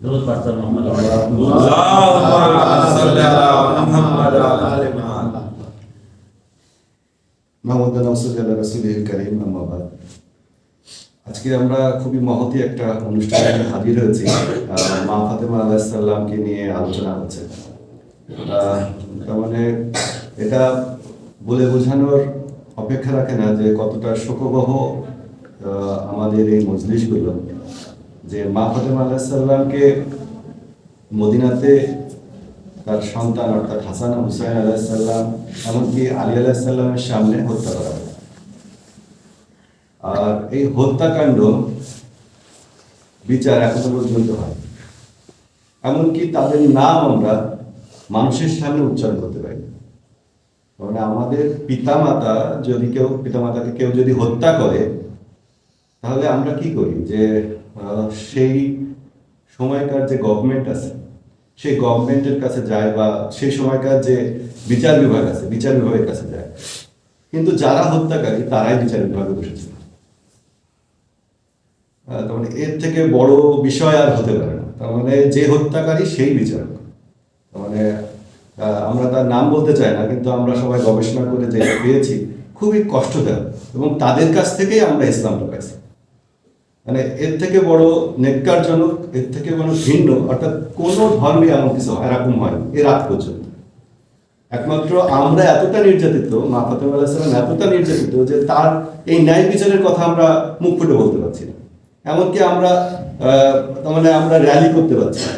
দরুদ পাঠতাম মোহাম্মদ اللهم صل على محمد وعلى ال محمد মোহাম্মদ নওসুল্লাহ রসুল করিম আহমাবাদ আজকে আমরা খুবই মহতি একটা অনুষ্ঠানে হাজির হয়েছি আহ, মা ফাতেমা আলাহিসাল্লামকে নিয়ে আলোচনা হচ্ছে আহ, তার মানে এটা বলে বোঝানোর অপেক্ষা রাখে না যে কতটা শোকবহ আহ, আমাদের এই মজলিশগুলো যে মা ফাতেমা আলাহিসাল্লামকে মদিনাতে তার সন্তান অর্থাৎ হাসান হুসাইন আলাহিসাল্লাম এমনকি আলী আলাহিসাল্লামের সামনে হত্যা করা হয়। আর এই হত্যাকাণ্ড বিচার এখনও পর্যন্ত হয়। এমনকি তাদের নাম আমরা মানুষের সামনে উচ্চারণ করতে পারি। মানে আমাদের পিতামাতা যদি কেউ, পিতামাতাকে কেউ যদি হত্যা করে, তাহলে আমরা কি করি? যে সেই সময়কার যে গভর্নমেন্ট আছে সেই গভর্নমেন্টের কাছে যায় বা সেই সময়কার যে বিচার বিভাগ আছে বিচার বিভাগের কাছে যায়। কিন্তু যারা হত্যাকারী তারাই বিচার বিভাগে বসেছিল আহ, তার মানে এর থেকে বড় বিষয় আর হতে পারে না। তার মানে যে হত্যাকারী সেই বিচারক। তার মানে আমরা তার নাম বলতে চাই না কিন্তু আমরা সবাই গবেষণা করে যেটা পেয়েছি খুবই কষ্টদায়ক। এবং তাদের কাছ থেকেই আমরা ইসলামটা পাইছি। মানে এর থেকে বড় নেককারজনক, এর থেকে বড় ভিন্ন, অর্থাৎ কোনো ধর্মে এমন কিছু এরকম হয় এর আগ পর্যন্ত। একমাত্র আমরা এতটা নির্যাতিত, মা ফাতেমা আলাহিসাল্লাম এতটা নির্যাতিত যে তার এই ন্যায় বিচারের কথা আমরা মুখ ফুটে বলতে পারছি না। এমনকি আমরা মানে আমরা র্যালি করতে পারছি না।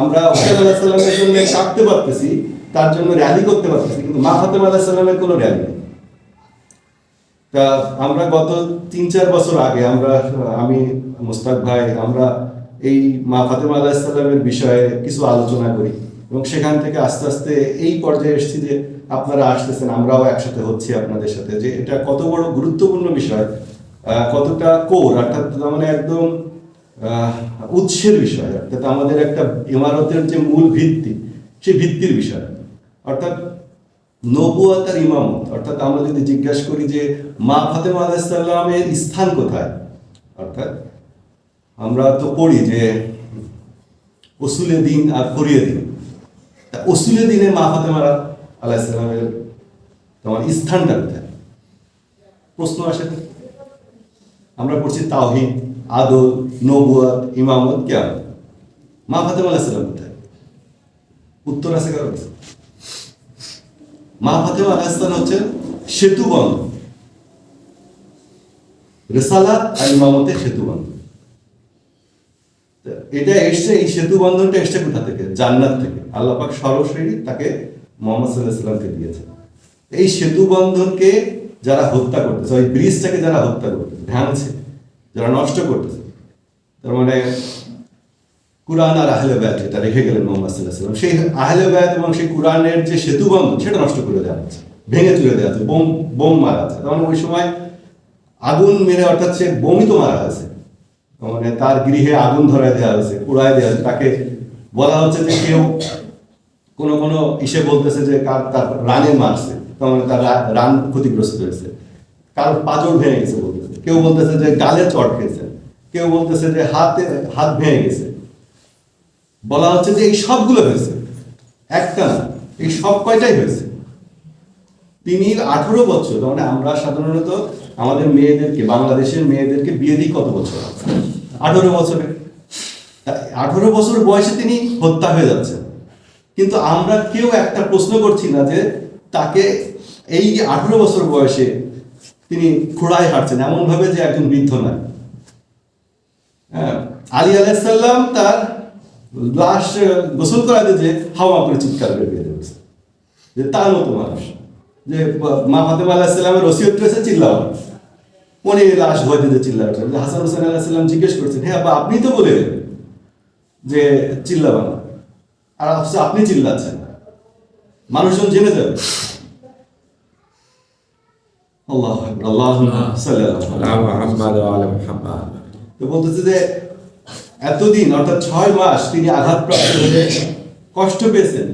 আমরা হুসেন আলাহিসাল্লামের জন্য কাঁদতে পারতেছি, তার জন্য র্যালি করতে পারতেছি, কিন্তু মা ফাতেমা আলাহিসাল্লামের কোনো র্যালি নেই। তা আমরা গত তিন, চার বছর আগে আমরা, আমি, মুস্তাক ভাই, আমরা এই মা ফাতেমা আলাহিসাল্লামের বিষয়ে কিছু আলোচনা করি এবং সেখান থেকে আস্তে আস্তে এই পর্যায়ে এসেছি যে আপনারা আসতেছেন, আমরাও একসাথে হচ্ছি আপনাদের সাথে যে এটা কত বড় গুরুত্বপূর্ণ বিষয় কতটা কোর, অর্থাৎ মানে একদম উৎসের বিষয়, অর্থাৎ আমাদের একটা ইমারতের যে মূল ভিত্তি, সেই ভিত্তির বিষয়। অর্থাৎ নবুয়াত আর ইমামত অর্থাৎ আমরা যদি জিজ্ঞাসা করি যে মা ফাতেমা আলাইসাল্লামের স্থান কোথায়? অর্থাৎ আমরা তো পড়ি যে ওসুলে দিন আর ফরিয়ে দিন। তা ওসুলে দিনে মা ফাতেমা আলাইসাল্লামের তোমার স্থানটা কোথায়? প্রশ্ন আসে আমরা পড়ছি তাওহিদ, আদল নবুয়াত ইমামত কেমন মা ফাতেমা আলাইসাল্লাম কোথায়? উত্তর আছে কারও কাছে? মা ফাতেমা আলাহিসান হচ্ছেন সেতু বন্ধন রেসালাত আর ইমামতের সেতু বন্ধন এটা এসছে, এই সেতু বন্ধনটা এসছে কোথা থেকে? জান্নাত থেকে। আল্লাহ পাক সরাসরি তাকে মোহাম্মদ সাল্লাহ সাল্লামকে দিয়েছে এই সেতু বন্ধনকে যারা হত্যা করতেছে, ওই ব্রিজটাকে যারা হত্যা করতেছে ভাঙছে যারা নষ্ট করতেছে, তার মানে কুরআন আর আহলে ব্যাত এটা রেখে গেলেন মোহাম্মদ সাল্লাহ সাল্লাম সেই আহলে ব্যাত এবং সেই কুরআনের যে সেতু বন্ধন, সেটা নষ্ট করে দেওয়া হচ্ছে ভেঙে তুলে দেওয়া হচ্ছে বোম বোম মারা আছে তখন ওই সময় আগুন মেরে অর্থাৎ সে বোমই তো মারা আছে মানে তার গৃহে আগুন ধরায় দেওয়া হয়েছে, পুড়ায় দেওয়া হয়েছে। তাকে বলা হচ্ছে যে কেউ কোনো কোনো ইসে বলতেছে যে কার, তার রানে মারছে। তার মানে তার রান ক্ষতিগ্রস্ত হয়েছে। কার পাঁচর ভেঙে গেছে বলতেছে। কেউ বলতেছে যে গালে চট খেয়েছে। কেউ বলতেছে যে হাতে, হাত ভেঙে গেছে। বলা হচ্ছে যে এই সবগুলো হয়েছে। একটা এই সব কয়টাই হয়েছে? তিনি আঠারো বছর মানে আমরা সাধারণত আমাদের মেয়েদেরকে বাংলাদেশের মেয়েদেরকে বিয়ে দিই কত বছর? আঠারো বছরে। আঠারো বছর বয়সে তিনি হত্যা হয়ে যাচ্ছেন। কিন্তু আমরা কেউ একটা প্রশ্ন করছি না যে তাকে এই যে আঠারো বছর বয়সে তিনি খোড়ায় হাঁটছেন এমন ভাবে যে একজন বৃদ্ধ নয়। হ্যাঁ, আলী আলাইসাল্লাম তার লাশ গোসল করা যে হাওয়া করে চিৎকার করে বেরিয়ে বলছে যে তার মতো মানুষ। যে মা ফাতেমা আল্লাহ সাল্লামের রসিয়ত রয়েছে চিল্লা উনি লাশ ভয় দিতে চিল্লা ওঠেন হাসান হুসেন আল্লাহ সাল্লাম জিজ্ঞেস করছেন হ্যাঁ বা আপনি তো বলে যে চিল্লাবা আর আপনি চিল্লাচ্ছেন মানুষজন জেনে যাবে। আল্লাহ আল্লাহ সাল্লাহ তো বলতেছে যে এতদিন, অর্থাৎ ছয় মাস তিনি আঘাতপ্রাপ্ত হয়ে কষ্ট পেয়েছেন।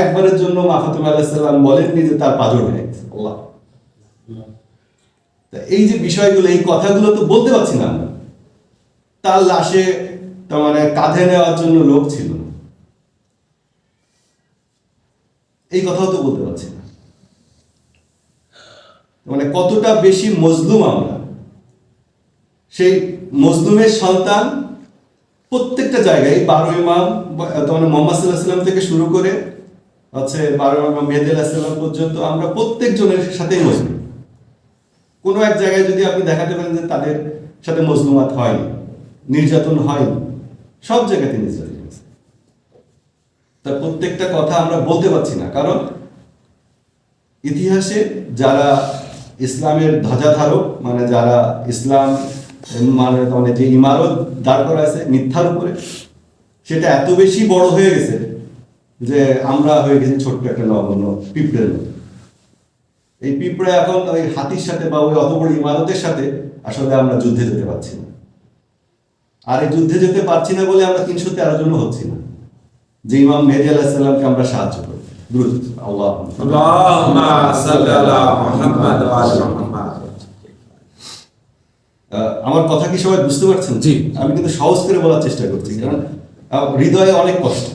একবারের জন্য মা ফাতেমা আলাহিসাল্লাম বলেননি যে তার পাজর গেছে আল্লাহ। এই যে বিষয়গুলো, এই কথাগুলো তো বলতে পারছি না তার লাশে তার মানে কাঁধে নেওয়ার জন্য লোক ছিল এই কথাও তো বলতে পারছি না। মানে কতটা বেশি মজলুম আমরা। সেই মজলুমের সন্তান প্রত্যেকটা জায়গায় বারো ইমাম তার মানে মোহাম্মদ সাল্লাহ থেকে শুরু করে হচ্ছে বারো ইমাম মেহেদি আলাহ সাল্লাম পর্যন্ত আমরা প্রত্যেক জনের সাথেই মজলুম। কোনো এক জায়গায় যদি আপনি দেখাতে পারেন যে তাদের সাথে মজলুমাত হয় নির্যাতন হয় সব জায়গাতে নির্যাতন তার প্রত্যেকটা কথা আমরা বলতে পারছি না, কারণ ইতিহাসে যারা ইসলামের ধ্বজাধারক মানে যারা ইসলাম মানে যে ইমারত দাঁড় করা আছে মিথ্যার উপরে, সেটা এত বেশি বড় হয়ে গেছে যে আমরা হয়ে গেছি ছোট্ট একটা নগণ্য পিঁপড়ের মতো। এই পিঁপড়ে এখন ওই হাতির সাথে বা ওই অত বড় ইমারতের সাথে আসলে আমরা যুদ্ধে যেতে পারছি না। আর এই যুদ্ধে যেতে পারছি না বলে আমরা তিনশো তেরো জন হচ্ছি না। যে ইমাম মেহদি আল্লাহ সাল্লামকে আমরা সাহায্য করি। দ্রুত আল্লাহ আল্লাহ আমার কথা কি সবাই বুঝতে পারছেন? জি। আমি কিন্তু সহজ করে বলার চেষ্টা করছি কারণ হৃদয়ে অনেক কষ্ট।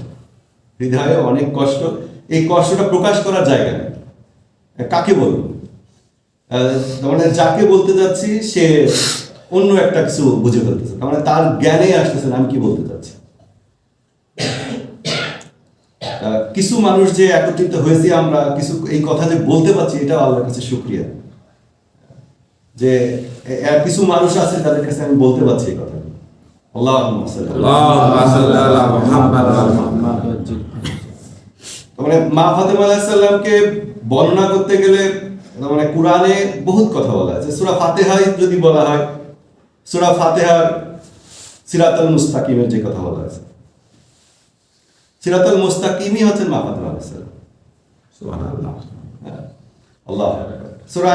হৃদয়ে অনেক কষ্ট। এই কষ্টটা প্রকাশ করার জায়গা কাকে বলব? মানে যাকে বলতে যাচ্ছি সে অন্য একটা কিছু বুঝে ফেলতেছে। মানে তার জ্ঞানে আসতেছে আমি কি বলতে চাচ্ছি? কিছু মানুষ যে একত্রিত হয়েছি আমরা কিছু এই কথা যে বলতে পারছি এটা আল্লাহর কাছে শুক্রিয়া। যে কিছু মানুষ আছে তাদের কাছে আমি বলতে পারছি এই কথা বর্ণনা করতে গেলে মানে কোরআনে বহুত কথা বলা আছে। যদি বলা হয় ফাতেহার সিরাতুল মুস্তাকিমি যে কথা আছে। হচ্ছেন মা হ্যাঁ। আল্লাহ সূরা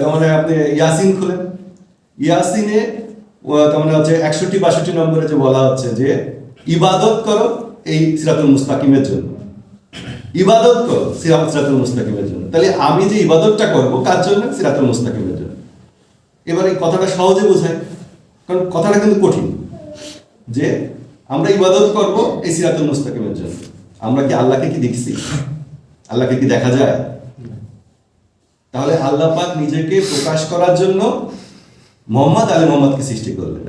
তার মানে আপনি, ইয়াসিন খুলেন। ইয়াসিনে তার হচ্ছে, একষট্টি বাষট্টি নম্বরে যে বলা হচ্ছে যে, ইবাদত করো এই সিরাতুল মুস্তাকিমের জন্য। ইবাদত করো সিরাত সিরাতুল মুস্তাকিমের জন্য। তাহলে আমি যে ইবাদতটা করব, কার জন্য? সিরাতুল মুস্তাকিমের জন্য। এবার এই কথাটা সহজে বোঝায়, কারণ কথাটা কিন্তু কঠিন। যে, আমরা ইবাদত করব এই সিরাতুল মুস্তাকিমের জন্য। আমরা কি আল্লাহকে কি দেখছি? আল্লাহকে কি দেখা যায়? তাহলে আল্লাহ পাক নিজেকে প্রকাশ করার জন্য মোহাম্মদ আলী মোহাম্মদকে সৃষ্টি করলেন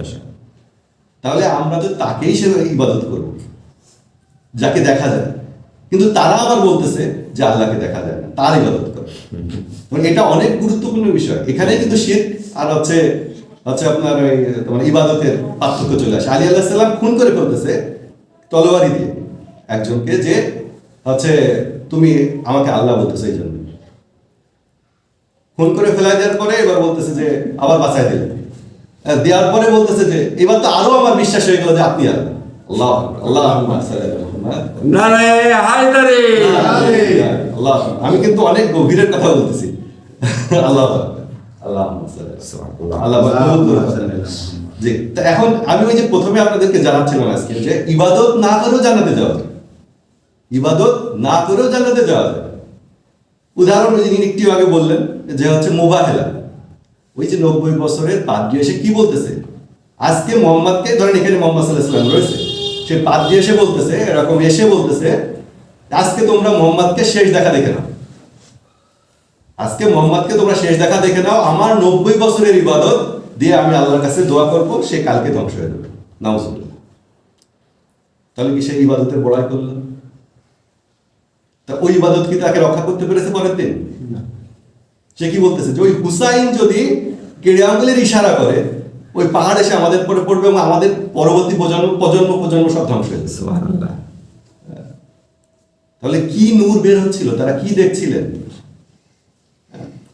তাহলে আমরা তো তাকেই সে ইবাদত করব। যাকে দেখা যায়। কিন্তু তারা আবার বলতেছে যে আল্লাহকে দেখা যায় না, তার ইবাদত করে। মানে এটা অনেক গুরুত্বপূর্ণ বিষয়। এখানে কিন্তু শির আর হচ্ছে হচ্ছে আপনার ওই তোমার ইবাদতের পার্থক্য চলে আসে। আলী আল্লাহ সাল্লাম খুন করে ফেলতেছে তলোয়ারি দিয়ে। একজনকে যে হচ্ছে, তুমি আমাকে আল্লাহ বলতেছো এই জন্য। খুন করে ফেলাই দেওয়ার পরে এবার বলতেছে যে আবার বাঁচাই দিলেন। দেওয়ার পরে বলতেছে যে এবার তো আরও আমার বিশ্বাস হয়ে গেল যে আপনি আল্লাহ আল্লাহ আল্লাহ আল্লাহ আমি কিন্তু অনেক গভীরের কথা বলতেছি। আল্লাহ আল্লাহ আল্লাহ তা এখন আমি ওই যে প্রথমে আপনাদেরকে জানাচ্ছিলাম আজকে যে ইবাদত না করেও জানাতে যাওয়া ইবাদত না করেও জানাতে যাওয়া যায়। উদাহরণ যিনি একটু আগে বললেন, যে হচ্ছে মোবাহেলা। ওই যে নব্বই বছরের পাদ্রী এসে কি বলতেছে? আজকে মোহাম্মদকে, ধরেন এখানে মোহাম্মদ সাল্লাহ রয়েছে, সে পাদ্রী এসে বলতেছে, এরকম এসে বলতেছে, আজকে তোমরা মোহাম্মদকে শেষ দেখা দেখে নাও। আজকে মোহাম্মদকে তোমরা শেষ দেখা দেখে নাও, আমার নব্বই বছরের ইবাদত দিয়ে আমি আল্লাহর কাছে দোয়া করব, সে কালকে ধ্বংস হয়ে যাবে। নাউজুবিল্লাহ। তাহলে কি সে ইবাদতের বড়াই করল? তা ওই ইবাদত কি তাকে রক্ষা করতে পেরেছে পরের দিন? সে কি বলতেছে যে ওই হুসাইন যদি কেড়ে আঙ্গুলের ইশারা করে ওই পাহাড় এসে আমাদের পরে পড়বে এবং আমাদের পরবর্তী প্রজন্ম প্রজন্ম প্রজন্ম সব ধ্বংস হয়ে যাচ্ছে হ্যাঁ। তাহলে কি নূর বের হচ্ছিল? তারা কি দেখছিলেন?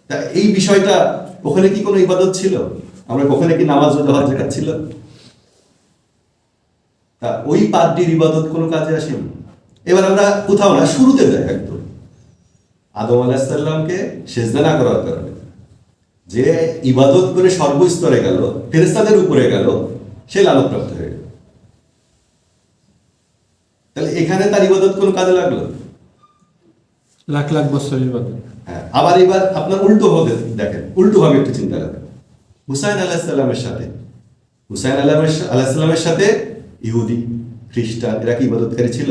তা এই বিষয়টা ওখানে কি কোনো ইবাদত ছিল? আমরা ওখানে কি নামাজ রোজা হজ জায়গা ছিল? তা ওই পাদ্রির ইবাদত কোনো কাজে আসেনি? এবার আমরা কোথাও না শুরুতে যাই একদম। আদম আলাহিসাল্লামকে সেজদা না করার কারণে। যে ইবাদত করে সর্বস্তরে গেল ফেরেস্তাদের উপরে গেল সে লালপ্রাপ্ত হয়ে গেল। তাহলে এখানে তার ইবাদত কোনো কাজে লাগল? লাখ লাখ বছর ইবাদত। হ্যাঁ, আবার এবার আপনার উল্টো হতে দেখেন উল্টো ভাবে একটু চিন্তা করেন। হুসাইন আলাহিসাল্লামের সাথে হুসাইন আলাহিসাল্লামের সাথে ইহুদি খ্রিস্টান এরা কি ইবাদতকারী ছিল?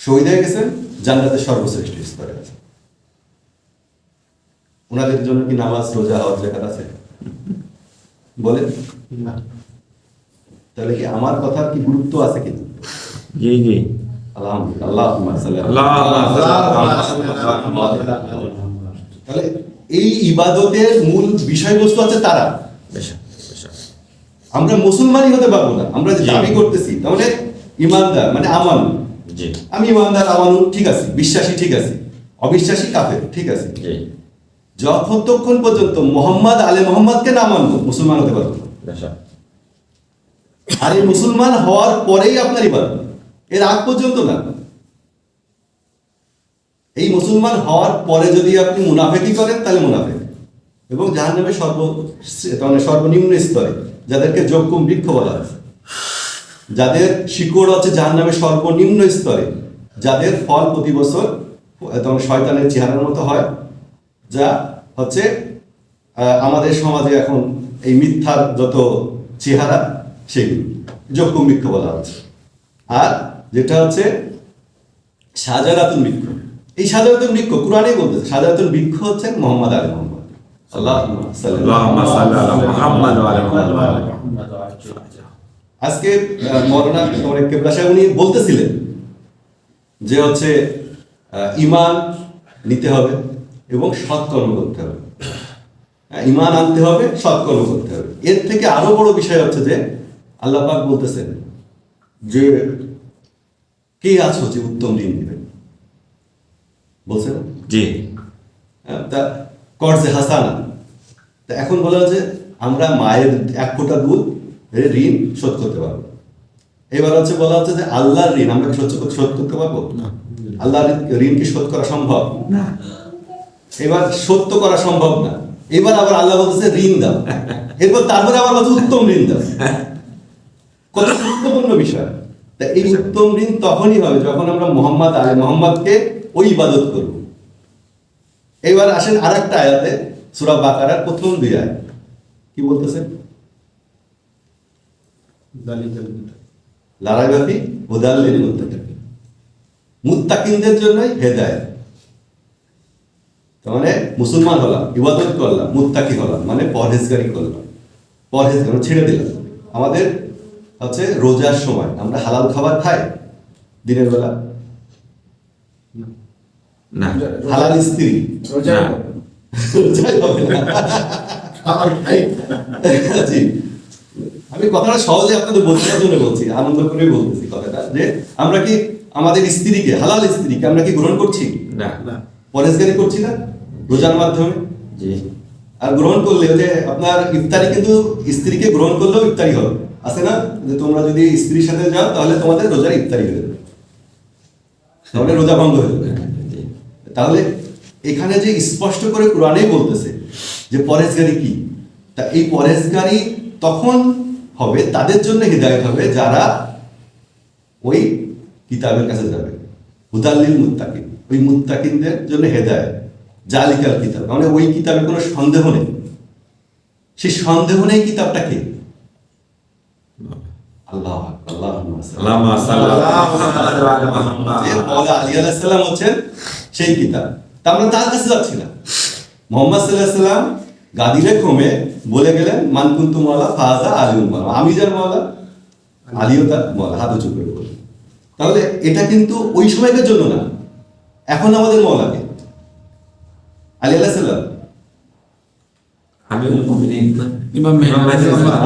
শহীদ হয়ে গেছেন জান্নাতের সর্বশ্রেষ্ঠ স্তরে আছে ওনাদের জন্য কি নামাজ রোজা হজ লেখা আছে? বলেন। না। তাহলে কি আমার কথার কি গুরুত্ব আছে কিনা? জি জি। তাহলে এই ইবাদতের মূল বিষয়বস্তু আছে তারা। আমরা মুসলমানই হতে পারব না। আমরা যে দাবি করতেছি তার মানে ইমানদার মানে আমানু। জি আমি ইমানদার আমানু ঠিক আছে বিশ্বাসী ঠিক আছে অবিশ্বাসী কাফের ঠিক আছে। যতক্ষণ পর্যন্ত মোহাম্মদ আলে মোহাম্মদকে না মানবো মুসলমান হতে পারব আর এই মুসলমান হওয়ার পরেই আপনার ইবাদত। এর আগ পর্যন্ত না। এই মুসলমান হওয়ার পরে যদি আপনি মুনাফেকি করেন তাহলে মুনাফেক। এবং জাহান্নামের সর্ব মানে সর্বনিম্ন স্তরে যাদেরকে যোগ্যম বৃক্ষ বলা আছে যাদের শিকড় হচ্ছে যার নামে সর্বনিম্ন স্তরে যাদের ফল প্রতি বছর শয়তানের চেহারার মতো হয় যা হচ্ছে আমাদের সমাজে এখন এই মিথ্যার যত চেহারা সেগুলো যোগ্যম বৃক্ষ বলা হচ্ছে। আর যেটা হচ্ছে সাজারাতুল বৃক্ষ এই সাজারাতুল বৃক্ষ কোরআনেই বলতেছে সাজারাতুল বৃক্ষ হচ্ছে মোহাম্মদ আলী মোহাম্মদ। আল্লাহ আজকে তোমার কেবলা সাহেব উনি বলতেছিলেন যে হচ্ছে ইমান নিতে হবে এবং সৎকর্ম করতে হবে। হ্যাঁ, ইমান আনতে হবে সৎকর্ম করতে হবে। এর থেকে আরও বড় বিষয় হচ্ছে যে আল্লাহ পাক বলতেছেন যে কে আছো যে উত্তম ঋণ দিবেন? বলছেন? জি। হ্যাঁ, তা কর্জে হাসানা। তা এখন বলা হচ্ছে আমরা মায়ের এক ফোঁটা দুধ ঋণ শোধ করতে পারব। এবার হচ্ছে বলা হচ্ছে যে আল্লাহর ঋণ আমরা শোধ শোধ করতে পারব? আল্লাহর ঋণ কি শোধ করা সম্ভব? না। এবার তো করা সম্ভব না। এবার আবার আল্লাহ বলতেছে ঋণ দাও। এরপর তারপরে আবার বলছে উত্তম ঋণ দাও। কত গুরুত্বপূর্ণ বিষয়। তা এই উত্তম ঋণ তখনই হবে যখন আমরা মোহাম্মদ আলী মোহাম্মদকে ওই ইবাদত করব। এবার আসেন আর একটা আয়াতে সুরা বাকারার প্রথম দুই আয়াত। কি বলতেছে? হুদাল্লিল মুত্তাকিন মুত্তাকিনদের জন্যই হেদায়েত। তার মানে মুসলমান হলাম ইবাদত করলাম মুত্তাকি হলাম মানে পরহেজগারি করলাম। পরহেজ মানে ছেড়ে দিলাম। আমাদের হচ্ছে রোজার সময় আমরা হালাল খাবার খাই দিনের বেলা? না। হালাল স্ত্রী? রোজা। হবে না। জি। আমি কথাটা সহজে আপনাদের বোঝানোর জন্য বলছি আনন্দ করে বলতেছি কথাটা যে আমরা কি আমাদের স্ত্রীকে হালাল স্ত্রীকে আমরা কি গ্রহণ করছি? না। পরেশগারি করছি না? রোজার মাধ্যমে? জি। আর গ্রহণ করলে যে আপনার ইফতারি কিন্তু স্ত্রীকে গ্রহণ করলেও ইফতারি হবে। আছে না? যে তোমরা যদি স্ত্রীর সাথে যাও তাহলে তোমাদের রোজার ইফতারি হয়ে যাবে। তাহলে রোজা ভঙ্গ হয়ে যাবে। তাহলে এখানে যে স্পষ্ট করে কোরআনেই বলতেছে যে পরেশগারি কি? তা এই পরেশগারি তখন হবে তাদের জন্য হৃদায়ত হবে যারা ওই কিতাবের কাছে যাবে। হুদাল্লিল মুত্তাকিন। ওই মুত্তাকিনদের জন্য হেদায়ত। জালিকাল কিতাব। মানে ওই কিতাবে কোনো সন্দেহ নেই। সেই সন্দেহ নেই কিতাবটা কে? আল্লাহ আল্লাহ আলী আলাহিসাল্লাম হচ্ছেন সেই কিতাব। তা আমরা তার কাছে যাচ্ছি না। মোহাম্মদ সাল্লাহ সাল্লাম গাদিরে কমে বলে গেলেন মানকুন্তু মৌলা ফাজা আলিউল মৌলা আমি যার মৌলা আলিও তার মৌলা হাত উঁচু করে বলে তাহলে এটা কিন্তু ওই সময়কার জন্য না এখন আমাদের মৌলাকে আলী সাল্লাম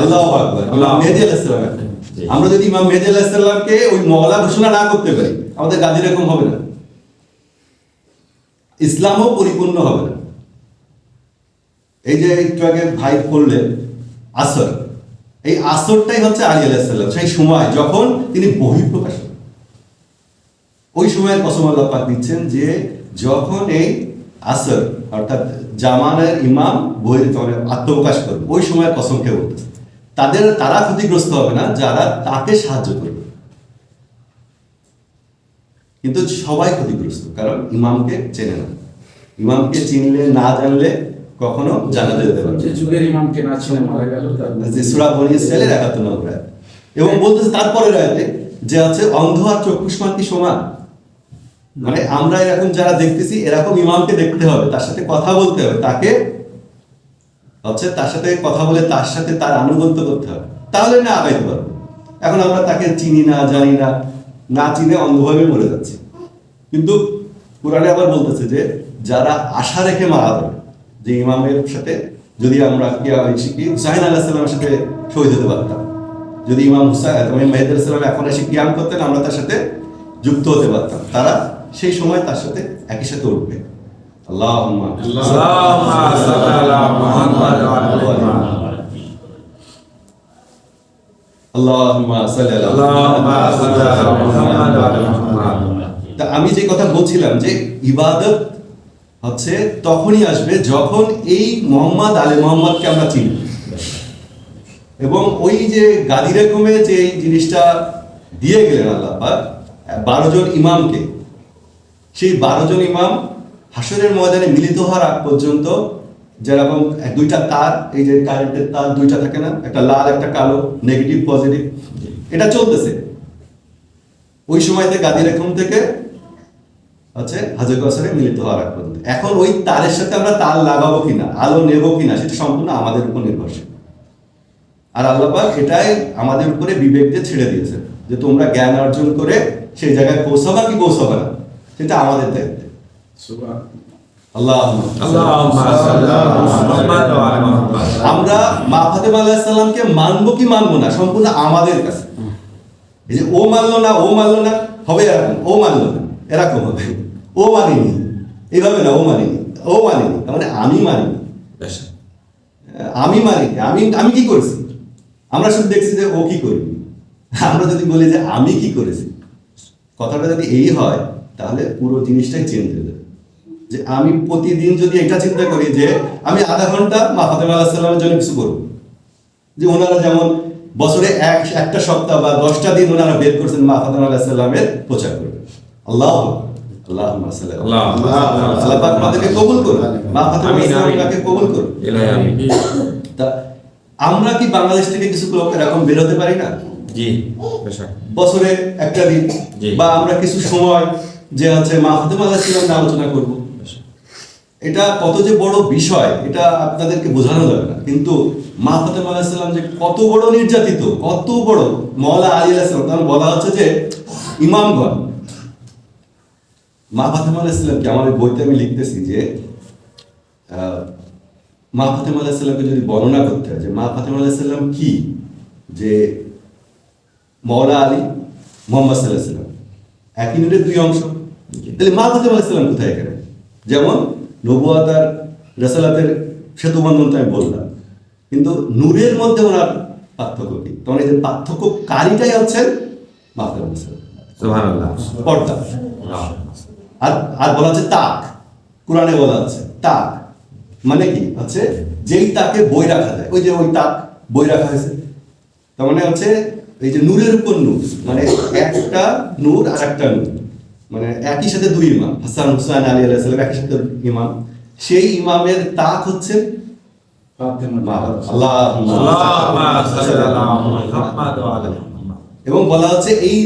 আল্লাহু আকবার। ইমাম মেহেদী আলাইহিস সালাম। জি। আমরা যদি ইমাম মেহেদী আলাইহিস সালামকে ওই মওলা ঘোষণা না করতে পারি আমাদের গাদি এরকম হবে না। ইসলামও পরিপূর্ণ হবে না। এই যে একটু আগে ভাই পড়লেন আসর। এই আসরটাই হচ্ছে আলী সেই সময় যখন তিনি বহিঃপ্রকাশ। ওই সময়ের কসম আল্লাহ দিচ্ছেন যে যখন এই আসর, অর্থাৎ জামানের ইমাম তখন আত্মপ্রকাশ করবে ওই সময়ের কসম খেয়ে বলতেছে। তাদের, তারা ক্ষতিগ্রস্ত হবে না, যারা তাকে সাহায্য করবে। কিন্তু সবাই ক্ষতিগ্রস্ত, কারণ ইমামকে চেনে না। ইমামকে চিনলে, না জানলে কখনো জানা যেতে পারবে যে না। যুগের ইমামকে না ছিলেন মারা গেল তার যে সুরা বনি ইসরায়েলের একাত্তর নম্বর আয়াত। এবং বলতেছে তারপরে রায়তে যে হচ্ছে অন্ধ আর চক্ষুষ্মান কি সমান মানে আমরা এরকম যারা দেখতেছি এরকম ইমামকে দেখতে হবে তার সাথে কথা বলতে হবে তাকে হচ্ছে তার সাথে কথা বলে তার সাথে তার আনুগত্য করতে হবে তাহলে না আগাইতে পারব এখন আমরা তাকে চিনি না জানি না না চিনে অন্ধভাবে মরে যাচ্ছি কিন্তু কোরআনে আবার বলতেছে যে যারা আশা রেখে মারা যাবে যে ইমামের সাথে যদি আমরা কি কিয়া কি হুসাইন আল্লাহ সাল্লামের সাথে শহীদ হতে পারতাম। যদি ইমাম হুসাইন মেহেদ সাল্লাম এখন এসে কিয়াম করতেন, আমরা তার সাথে যুক্ত হতে পারতাম। তারা সেই সময় তার সাথে একই সাথে উঠবে। আমি যে কথা বলছিলাম যে ইবাদত হচ্ছে তখনই আসবে যখন এই মোহাম্মদ আলী মোহাম্মদকে আমরা চিনি। এবং ওই যে গাদির কমে যে এই জিনিসটা দিয়ে গেলেন আল্লাহ পাক, বারো জন ইমামকে, সেই বারো জন ইমাম হাসরের ময়দানে মিলিত হওয়ার আগ পর্যন্ত যেরকম দুইটা তার, এই যে কারেন্টের তার দুইটা থাকে না, একটা লাল, একটা কালো নেগেটিভ পজিটিভ এটা চলতেছে। ওই সময়তে গাদির এখন থেকে হচ্ছে হাজার গসরে মিলিত হওয়ার আগ পর্যন্ত। এখন ওই তারের সাথে আমরা তার লাগাবো কিনা আলো নেব কিনা সেটা সম্পূর্ণ আমাদের উপর নির্ভরশীল। আর আল্লাপা এটাই আমাদের উপরে বিবেককে ছেড়ে দিয়েছে যে তোমরা জ্ঞান অর্জন করে সেই জায়গায় পৌঁছাবা কি পৌঁছাবা না সেটা আমাদের দায়িত্ব। আমরা মা ফাতেমা আলাহিসাল্লামকে মানবো কি মানবো না সম্পূর্ণ আমাদের কাছে। এই যে ও মানলো না ও মানলো না হবে এরকম ও মানলো না। এরকম হবে। ও মানিনি। এইভাবে না ও মানিনি। ও মানিনি। তার মানে আমি মানিনি। আমি মানিনি। আমি আমি কি করেছি? আমরা শুধু দেখছি যে ও কি করি। আমরা যদি বলি যে আমি কি করেছি? কথাটা যদি এই হয় তাহলে পুরো জিনিসটাই চেঞ্জ হয়ে যাবে। যে আমি প্রতিদিন যদি এটা চিন্তা করি যে আমি আধা ঘণ্টা মা ফাতেমা আলাহ সাল্লামের জন্য কিছু করব। যে ওনারা যেমন বছরে এক একটা সপ্তাহ বা দশটা দিন ওনারা বের করছেন মা ফাতেমা আলাহ সাল্লামের প্রচার করবে আল্লাহ আল্লাহ আল্লাহ আল্লাহ আমাদেরকে কবুল করুন মা ফাতেমা আমিন, আমিন। আলাইহিস কবুল করুন তা আমরা কি বাংলাদেশ থেকে কিছু লোক এরকম বের হতে পারি না জি বছরে একটা দিন বা আমরা কিছু সময় যে হচ্ছে মা ফাতেমা আলাইহিস আলোচনা করব এটা কত যে বড় বিষয় এটা আপনাদেরকে বোঝানো যাবে না কিন্তু মা ফাতেমা সালাম যে কত বড় নির্যাতিত কত বড় মওলা আলী আলাইহিস সালাম তার বলা হচ্ছে যে ইমামগণ মা ফাতেমা আলাইহিস সালামকে আমার এই বইতে আমি লিখতেছি যে মা ফাতেমা আলাইহিস সালামকে যদি বর্ণনা করতে হয় যে মা ফাতেমা আলাইহিস সালাম কি? যে মৌলা আলী মোহাম্মদ সাল্লাহ সাল্লাম। এক ইউনিটের দুই অংশ। তাহলে মা ফাতেমা আলাইহিস সালাম কোথায় এখানে? যেমন নবুয়াত আর রেসালাতের সেতু বন্ধন তো আমি বললাম। কিন্তু নূরের মধ্যে ওনার পার্থক্য কি? তখন এই যে পার্থক্যকারীটাই হচ্ছেন মা ফাতেমা সুবহানাল্লাহ। পর্দা। আর আর বলা হচ্ছে তাক। কোরআনে বলা আছে তাক। মানে কি? হচ্ছে যেই তাকে বই রাখা যায়। ওই যে ওই তাক বই রাখা হয়েছে। তার মানে হচ্ছে এই যে নূরের উপর নূর। মানে একটা নূর আর একটা নূর। মানে একই সাথে দুই ইমাম। হাসান হুসাইন আলী আলাহ সাল্লাম একই সাথে ইমাম। সেই ইমামের তাক হচ্ছে এবং বলা হচ্ছে এই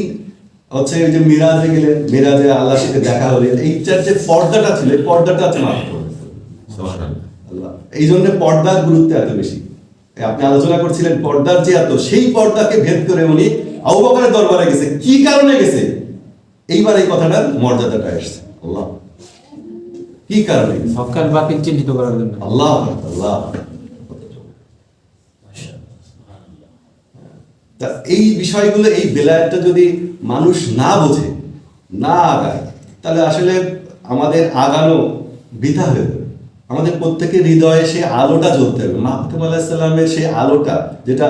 হচ্ছে ওই যে মিরাজে গেলে মিরাজে আল্লাহর সাথে দেখা হলে। এইটার যে পর্দাটা ছিল এই পর্দাটা মাফ আল্লাহ এই জন্য পর্দার গুরুত্ব এত বেশি। আপনি আলোচনা করছিলেন পর্দার যে এত সেই পর্দাকে ভেদ করে উনি আবু বকরের দরবারে গেছে। কি কারণে গেছে? এইবার এই কথাটার মর্যাদাটা এসছে। আল্লাহ। কি কারণে হকার বাতিল চিহ্নিত করার জন্য। আল্লাহ আল্লাহ তা এই বিষয়গুলো, এই বেলায়তটা যদি মানুষ না বোঝে, না আগায় তাহলে আসলে আমাদের আগানো বৃথা হয়ে আমাদের প্রত্যেকের হৃদয়ে সেই আলোটা জ্বলতে হবে। মাহমুদ আলাহিসাল্লামের সেই আলোটা, যেটা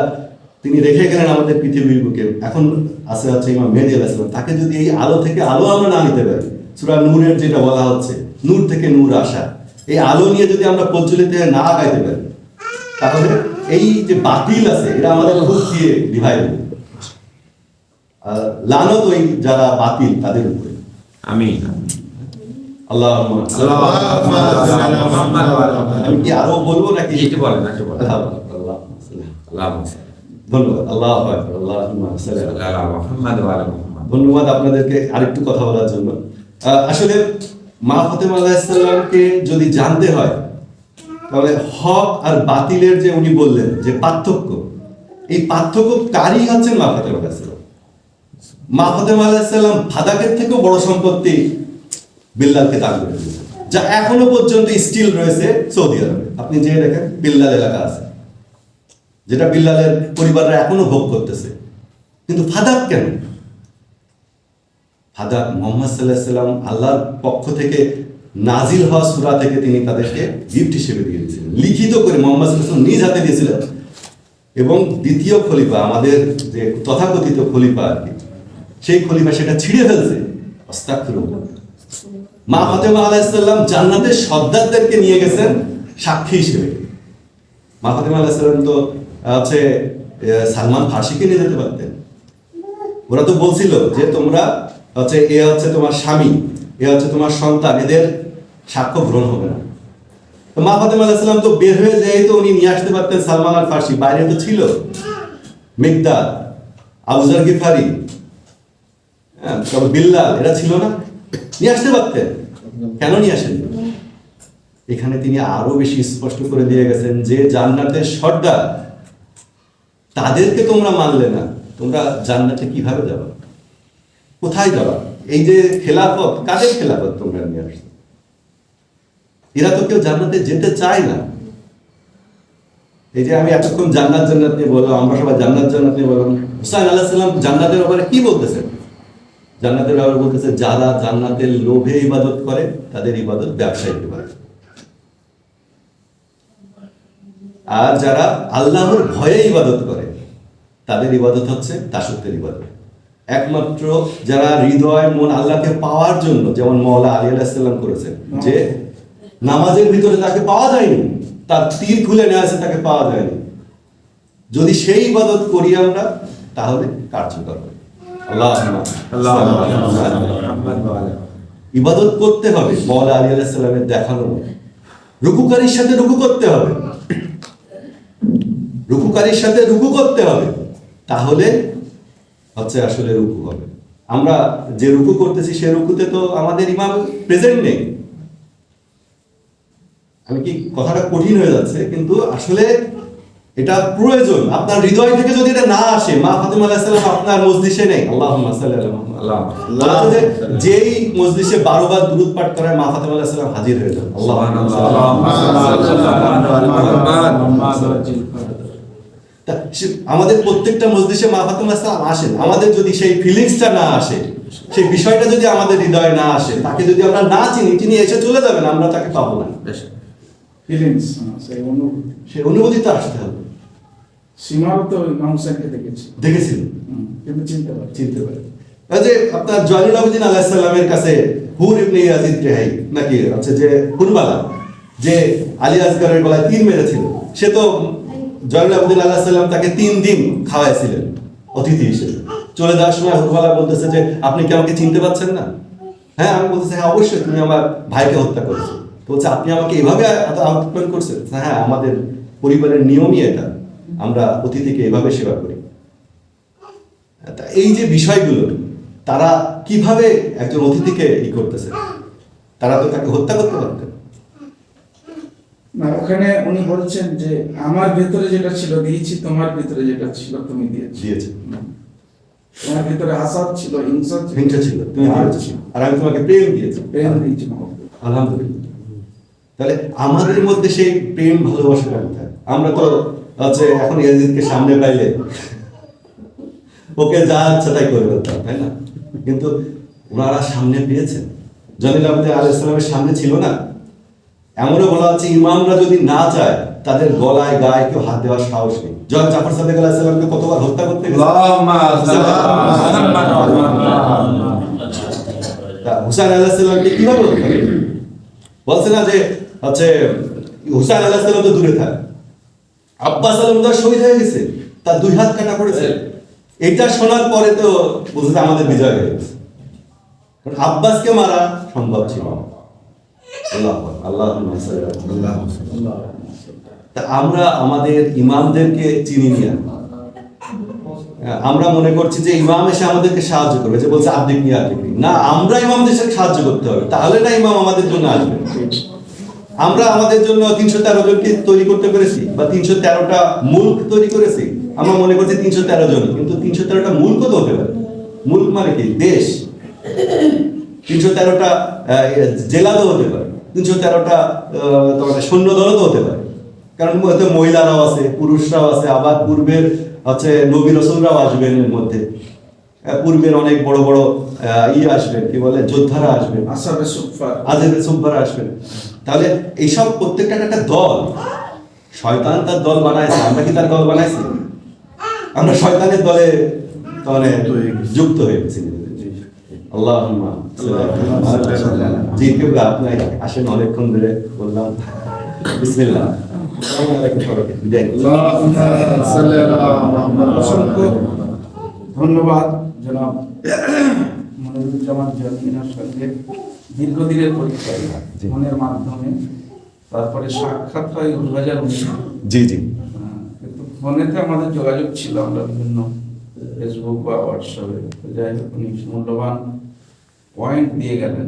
তিনি রেখে গেলেন আমাদের পৃথিবীর বুকে, এখন আছে হচ্ছে ইমাম মেহেদি আলাহিসাল্লাম তাকে যদি এই আলো থেকে আলো আমরা না নিতে পারি, সুরা নূরের যেটা বলা হচ্ছে, নূর থেকে নূর আসা, এই আলো নিয়ে যদি আমরা প্রজ্বলিত না আগাইতে পারি, তাহলে এই যে বাতিল আছে এটা আমাদের খুব দিয়ে ডিভাইড লানত ওই যারা বাতিল তাদের উপরে। আমি আরেকটু কথা বলার জন্য। আসলে মা ফতেমা আলাহিসাল্লামকে যদি জানতে হয় তাহলে হক আর বাতিলের যে উনি বললেন, যে পার্থক্য, এই পার্থক্য কারই হচ্ছেন মা ফাতেমা আলাহিসাল্লাম মা ফাদাকের থেকেও বড় সম্পত্তি বিল্লালকে দান করে যা এখনও পর্যন্ত স্টিল রয়েছে সৌদি আরবে। আপনি যে দেখেন, বিল্লাল এলাকা আছে, যেটা বিল্লালের পরিবাররা এখনও ভোগ করতেছে। কিন্তু ফাদাক কেন? ফাদাক মোহাম্মদ সাল্লাহ সাল্লাম আল্লাহর পক্ষ থেকে নাজিল হওয়া সুরা থেকে তিনি তাদেরকে গিফট হিসেবে দিয়ে দিয়েছিলেন। লিখিত করে মোহাম্মদ নিজ হাতে দিয়েছিলেন। এবং দ্বিতীয় খলিফা, আমাদের যে তথাকথিত খলিফা আর কি, সেই খলিফা সেটা ছিঁড়ে ফেলছে। অস্তাকফিরুল্লাহ মা ফাতেমা আলাইসাল্লাম জান্নাতের সর্দারদেরকে নিয়ে গেছেন সাক্ষী হিসেবে। মা ফাতেমা আলাইসাল্লাম তো হচ্ছে সালমান ফার্সিকে নিয়ে যেতে পারতেন। ওরা তো বলছিল যে তোমরা হচ্ছে, এ হচ্ছে তোমার স্বামী, এ হচ্ছে তোমার সন্তান, এদের সাক্ষ্য গ্রহণ হবে না। মা ফাতেমা আলাইসাল্লাম তো বের হয়ে যেয়ে তো উনি নিয়ে আসতে পারতেন সালমান আর ফার্সি। বাইরে তো ছিল। মিকদার আবুজার গিফারি হ্যাঁ তবে বিল্লাল, এরা ছিল না। নিয়ে আসতে পারতেন। কেন নিয়ে আসেন এখানে তিনি আরও বেশি স্পষ্ট করে দিয়ে গেছেন যে জান্নাতের সর্দার তাদেরকে তোমরা মানলে না। তোমরা জান্নাতে কীভাবে যাবে? কোথায় যাবা? এই যে খেলাফত, কাদের খেলাফত তোমরা নিয়ে আসছো? এরা তো কেউ জান্নাতে যেতে চায় না। এই যে আমি এতক্ষণ জান্নাত জান্নাত নিয়ে বললাম, আমরা সবাই জান্নাত জান্নাত নিয়ে বললাম। হুসাইন আল্লাহ সাল্লাম জান্নাতের ব্যাপারে কি বলতেছেন? জান্নাতের ব্যাপারে বলতেছে, যারা জান্নাতের লোভে ইবাদত করে, তাদের ইবাদত ব্যবসায়িক ইবাদত আর যারা আল্লাহর ভয়ে ইবাদত করে, তাদের ইবাদত হচ্ছে দাসত্বের ইবাদত। একমাত্র যারা হৃদয়, মন আল্লাহকে পাওয়ার জন্য, যেমন মৌলা আলী আলাহিসাল্লাম করেছেন, যে নামাজের ভিতরে তাকে পাওয়া যায়নি। তার তীর খুলে নেওয়া আছে তাকে পাওয়া যায়নি। যদি সেই ইবাদত করি আমরা তাহলে কার্যকর হবে। আল্লাহ ইবাদত করতে হবে। মৌলা আলী আলাহিসাল্লামের দেখানো মতো। রুকুকারীর সাথে রুকু করতে হবে। রুকুকারীর সাথে রুকু করতে হবে। তাহলে হচ্ছে আসলে রুকু হবে। আমরা যে রুকু করতেছি সে রুকুতে তো আমাদের ইমাম প্রেজেন্ট নেই। আমি কি কথাটা কঠিন হয়ে যাচ্ছে? কিন্তু আসলে এটা প্রয়োজন। আপনার হৃদয় থেকে যদি এটা না আসে মা ফাতেমা আলাইহিস সালাম আপনার মজলিসে নেই। আল্লাহুম্মা সাল্লি আলা মুহাম্মাদ। যেই মজলিসে বারো বার দুরুদ পাঠ করায় মা ফাতেমা আলাইহিস সালাম হাজির হয়ে যান। আল্লাহ আমাদের প্রত্যেকটা মসজিদে মা ফাতেমা ইসলাম আসেন। আমাদের যদি সেই ফিলিংসটা না আসে সেই বিষয়টা যদি আমাদের হৃদয়ে না আসে তাকে যদি আমরা না চিনি তিনি এসে চলে যাবেন আমরা তাকে পাবো না। বেশ। ফিলিংস সেই অনুভূতি সেই অনুভূতি তো আসতে হবে। সীমাও তো ইমাম দেখেছি। দেখেছিলেন হুম, কিন্তু চিনতে পারি চিনতে পারে যে আপনার জয়নুল আবেদিন আলাহিসাল্লামের কাছে হুর ইবনে ইয়াজিদ রেহাই নাকি হচ্ছে যে হুরবালা যে আলী আসগরের গলায় তীর মেরেছিল সে তো জয়নুল আবেদিন আলাহিসাল্লাম তাকে তিন দিন খাওয়াইছিলেন অতিথি হিসেবে। চলে যাওয়ার সময় হুরবালা বলতেছে যে আপনি কি আমাকে চিনতে পারছেন না? হ্যাঁ আমি বলতেছি হ্যাঁ অবশ্যই তুমি আমার ভাইকে হত্যা করেছ। বলছে আপনি আমাকে এভাবে আহ্বান করছেন? হ্যাঁ আমাদের পরিবারের নিয়মই এটা আমরা অতিথিকে এভাবে সেবা করি। এই যে বিষয়গুলো তারা কীভাবে একজন অতিথিকে ই করতেছে? তারা তো তাকে হত্যা করতে পারতেন না ওখানে উনি বলছেন যে আমার ভেতরে যেটা ছিল দিয়েছি তোমার ভেতরে যেটা ছিল তুমি দিয়েছি। দিয়েছে। তোমার ভেতরে হাসাদ ছিল হিংসা ছিল। হিংসা ছিল তুমি ছিল, আর আমি তোমাকে প্রেম দিয়েছি। প্রেম দিয়েছি। আলহামদুলিল্লাহ। তাহলে আমাদের মধ্যে সেই প্রেম ভালোবাসাটা কোথায় আমরা তো হচ্ছে এখন ইয়াজিদকে সামনে পাইলে ওকে যা ইচ্ছা তাই করে ফেলতাম তাই না? কিন্তু ওনারা সামনে পেয়েছেন। জলিল আহমেদ আলাইসালামের সামনে ছিল না। এমনও বলা হচ্ছে ইমামরা যদি না চায় তাদের গলায় গায়ে কেউ হাত দেওয়ার সাহস নেই। জয় জাফর সাদেক আলাইসালামকে কতবার হত্যা করতে আলা আলা হুসাইন আলাহিসাল্লামকে কীভাবে হত্যা বলছে না যে হচ্ছে হুসাইন তো দূরে থাক। আব্বাস আলম তো শহীদ হয়ে গেছে তার দুই হাত কাটা পড়েছে। এটা শোনার পরে তো যে আমাদের বিজয় হয়ে গেছে। আব্বাসকে মারা সম্ভব ছিল আল্লাহ আল্লাহ আল্লাহ তা আমরা আমাদের ইমামদেরকে চিনি নিয়ে আমরা মনে করছি যে ইমাম এসে আমাদেরকে সাহায্য করবে যে বলছে আর্ধেক নিয়ে আর্ধেক না আমরা ইমামদের সাথে সাহায্য করতে হবে। তাহলে না ইমাম আমাদের জন্য আসবে। আমরা আমাদের জন্য তিনশো তেরো জনকে তৈরি করতে পেরেছি বা তিনশো তেরোটা মুল্ক তৈরি করেছি। আমরা মনে করছি তিনশো তেরো জন, কিন্তু তিনশো তেরোটা মুল্কও তো হতে পারে? মুল্ক মানে কি? দেশ। তিনশো তেরোটা জেলা তো হতে পারে। তিনশো তেরোটা তোমার সৈন্য দলও তো হতে পারে। কারণ ওতে মহিলারাও আছে, পুরুষরাও আছে, আবার পূর্বের হচ্ছে নবী রসুলরাও আসবেন এর মধ্যে। পূর্বের অনেক বড় বড় ইয়ে আসবেন কি বলে যোদ্ধারা আসবেন। আসাবে সুফার আজের সুব্বার আসবেন। তাহলে এইসব প্রত্যেকটা একটা দল। শয়তান তার দল বানাইছে আমরা কি তার দল বানাইছি? আমরা শয়তানের দলে মানে যুক্ত হয়ে গেছি। আল্লাহ জি কেউ আপনি আসেন অনেকক্ষণ ধরে বললাম। বিসমিল্লাহ। ধন্যবাদ। জনাব মনিরুজ্জামান জামিনার সঙ্গে দীর্ঘদিনের পরিচয়। মনের মাধ্যমে। তারপরে সাক্ষাৎ হয় দু হাজার উনিশে জি। জি কিন্তু ফোনেতে আমাদের যোগাযোগ ছিল আমরা বিভিন্ন ফেসবুক বা হোয়াটসঅ্যাপে যাই হোক উনি মূল্যবান পয়েন্ট দিয়ে গেলেন।